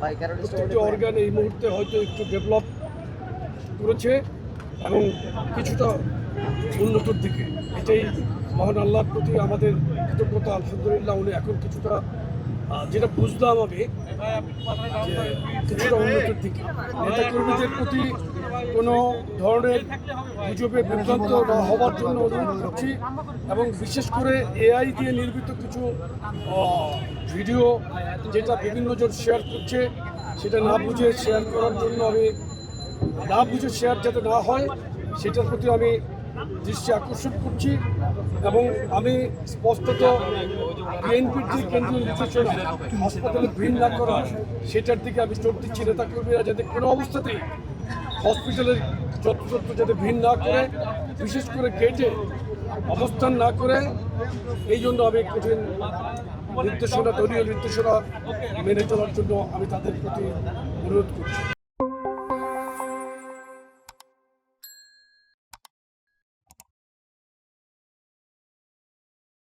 প্রত্যেকটি অর্গান এই মুহূর্তে হয়তো একটু ডেভেলপ করেছে এবং কিছুটা উন্নতর দিকে। এটাই মহান আল্লাহর প্রতি আমাদের কৃতজ্ঞতা আলহামদুলিল্লাহ উনি এখন কিছুটা যেটা বুঝলাম আমি কিছুটা উন্নতির দিকে। নেতা কর্মীদের প্রতি কোনো ধরনের গুজবে বিভ্রান্ত না হওয়ার জন্য অনুরোধ করছি এবং বিশেষ করে এআই দিয়ে নির্মিত কিছু ভিডিও যেটা বিভিন্ন জন শেয়ার করছে, সেটা না বুঝে শেয়ার করার জন্য আমি, না বুঝে শেয়ার যাতে না হয়, সেটার প্রতি আমি দৃষ্টি আকর্ষণ করছি এবং আমি স্পষ্টত বিএনপির যে কেন্দ্রীয় নির্দেশনা হাসপাতালে ভিড় না করা, সেটার দিকে আমি চোখ দিচ্ছি নেতা কর্মীরা যাতে কোনো অবস্থাতেই হসপিটালের যত্রতত্র যাতে ভিড় না করে, বিশেষ করে গেটে অবস্থান না করে, এই জন্য আমি কঠিন নির্দেশনা, দলীয় নির্দেশনা মেনে চলার জন্য আমি তাদের প্রতি অনুরোধ করছি।